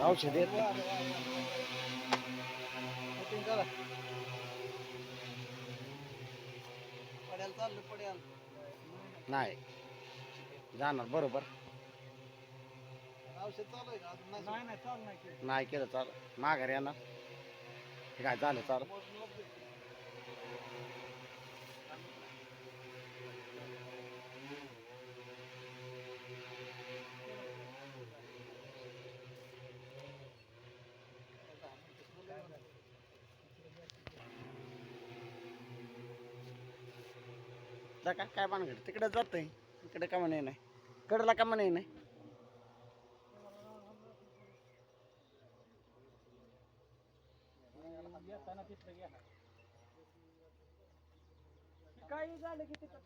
औषध येत नाही जाणार बरोबर नाही केलं. चाल. माघार येणार. हे काय झालं चाल? जा का काय पानगड तिकडे जातंय. तिकडे का म्हणे नाही? कडला का म्हणे नाही? काही झालं की तिथं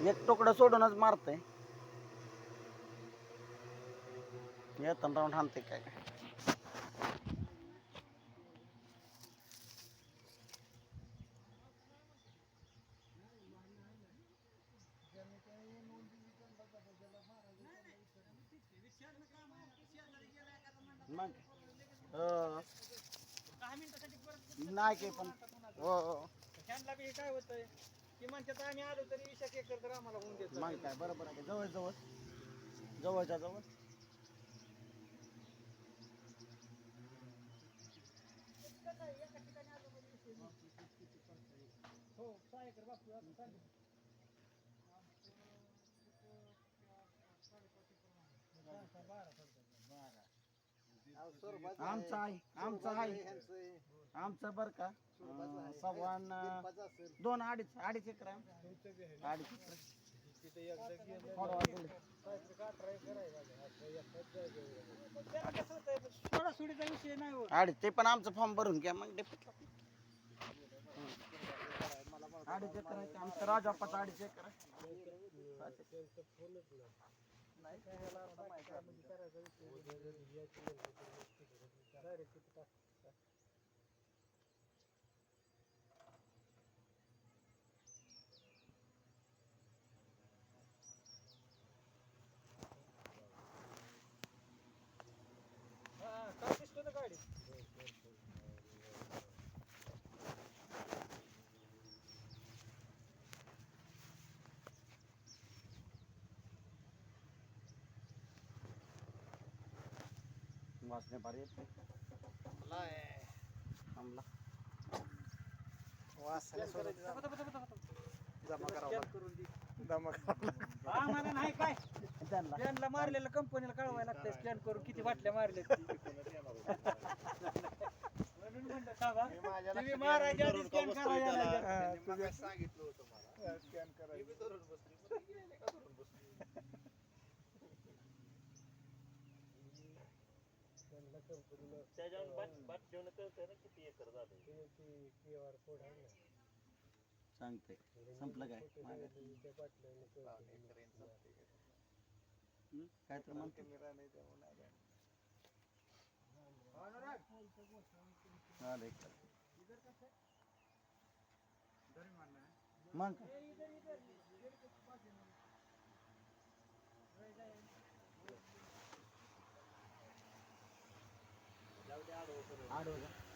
एक तुकडं सोडूनच मारतय. मग हो. दहा मिनिटासाठी परत नाही काय पण। हो. ह्यांना बी काय होतंय? की म्हणतात आम्ही आलो तरी वीस एक एकर तर आम्हाला होऊन देत. मग काय बरोबर आहे. जवळ जवळ. जवळच्या जवळ. हो सहा एकर बापू आता सांगितलं. अहो, स्वरूपाचं आमचं आहे आमचं आहे. आमचं बरं का अं. सव्वा. दोन अडीच अडीच एकर आहे अडीच एकर सोडासोडीचा विषय नाही अडीच ते पण आमचं फॉर्म भरून घ्या मग डेपीतला अडीच एकर आहे ते आमचं अडीच एकर आहे आम्हाला नाही काय? त्यांना. त्यांना मारलेलं कंपनीला कळवायला लागतंय. स्कॅन करून किती बाटल्या मारल्या म्हणून म्हणलं थांबा. मी बी धरून बसली. पण ती गेली का धरून बसली? सांगते संपलं काय मागे. हं? काय तर म्हणते कॅमेरा नाही त्यामुळे नाही जाणार. झालं एक तास. मग काय? आडवं जा.